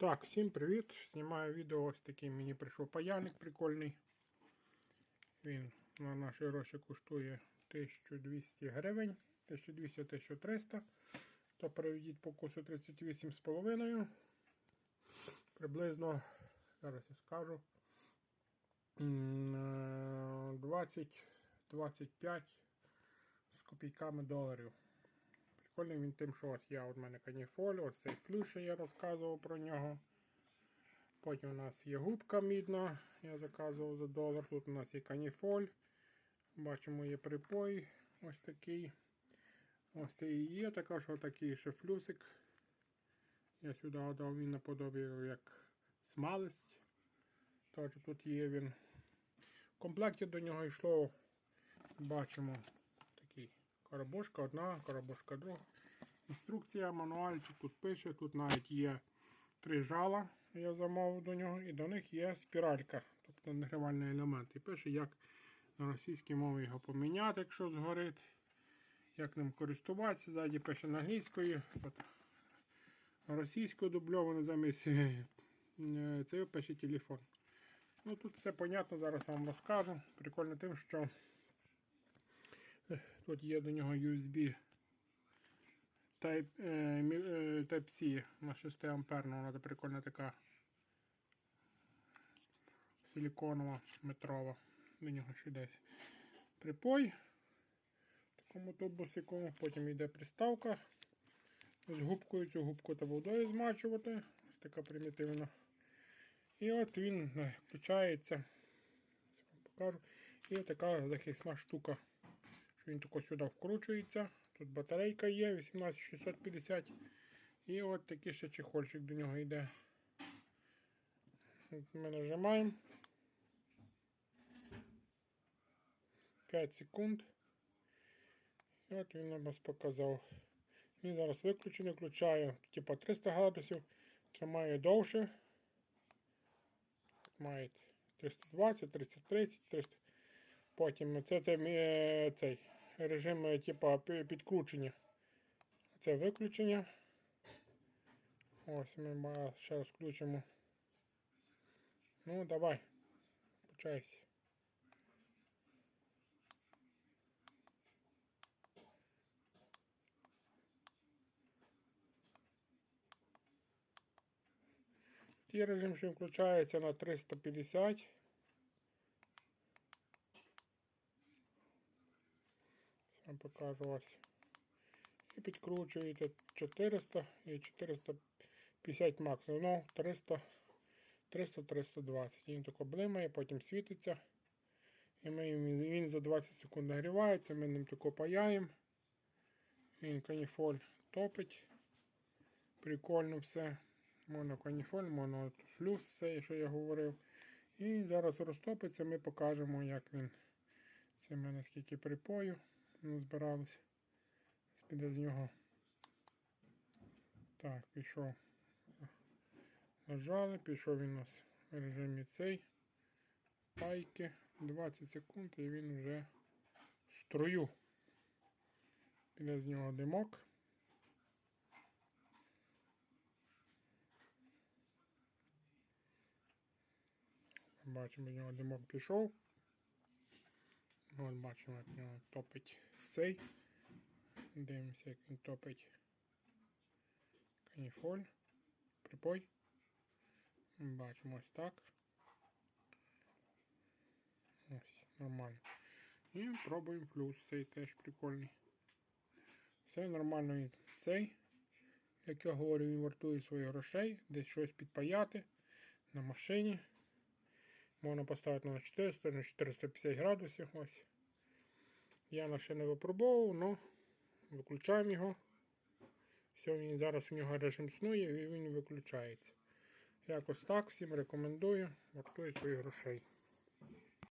Так, всім привіт! Знімаю відео ось такий мені прийшов паяльник прикольний. Він на наші гроші коштує 1200 гривень, 1200-1300. То переведіть по курсу 38,5. Приблизно, зараз я скажу. 20-25 з копійками доларів. Прикольний він тим, що ось я от мене каніфоль, ось цей флюш, що я розказував про нього. Потім у нас є губка мідна, я заказував за долар. Тут у нас є каніфоль. Бачимо, є припой ось такий. Ось це і є також отакий ще флюсик. Я сюди дав він наподобі як смалець. Тож тут є він. В комплекті до нього йшло, бачимо, такий коробушка одна, коробушка друга. Інструкція, мануальчик тут пише, тут навіть є три жала, я замовив до нього, і до них є спіралька, тобто нагрівальний елемент. І пише, як на російській мові його поміняти, якщо згорить, як ним користуватися. Ззаді пише на англійською, російською дубльовано замість е, це пише телефон. Ну Тут все понятно, зараз вам розкажу. Прикольно тим, що тут є до нього USB е, е, Type-C на 6 амперна, вона прикольна така силіконова метрова. До нього ще десь припой. Такому тубусику. Потім йде приставка з губкою. Цю губку та водою змачувати. Ось така примітивна. І от він е, включається. Покажу. І така захисна штука. Він тако сюди вкручується. Тут батарейка є 18650. І от такий ще чехольчик до нього йде. Ми нажимаємо. 5 секунд. І от він нам показав. Він зараз виключений, включає типа 300 градусів, тримає довше. Має 320, 330, 300. Потім це, це е, цей режим е, типа пі- підкручення. Це виключення. Ось ми ще раз включимо. Ну, давай. Почайся. Ті режим, що включається на 350. Сам покажу ось. І підкручуєте 400 і 450 максимум. Ну, 300, 300, 320. Він тако блимає, потім світиться. І ми, він за 20 секунд нагрівається, ми ним тако паяємо. Він каніфоль топить. Прикольно все. Моноканіфоль, монофлюс, це, що я говорив. І зараз розтопиться, ми покажемо, як він. Це в мене скільки припою назбиралось. Піде з нього. Так, пішов. Нажали, пішов він у нас в режимі цей. Пайки. 20 секунд і він вже в струю. Піде з нього димок. Бачимо, в нього димок пішов. От бачимо, як нього топить цей. Дивимося, як він топить каніфоль. Припой. Бачимо ось так. Ось, нормально. І пробуємо плюс. Цей теж прикольний. Все нормально і цей. Як я говорю, він вартує своїх грошей, десь щось підпаяти на машині. Можна поставити на 400, на 450 градусів. Ось. Я на ще не випробовував, але виключаємо його. Все, він зараз у нього режим снує і він виключається. Якось так, всім рекомендую, вартує своїх грошей.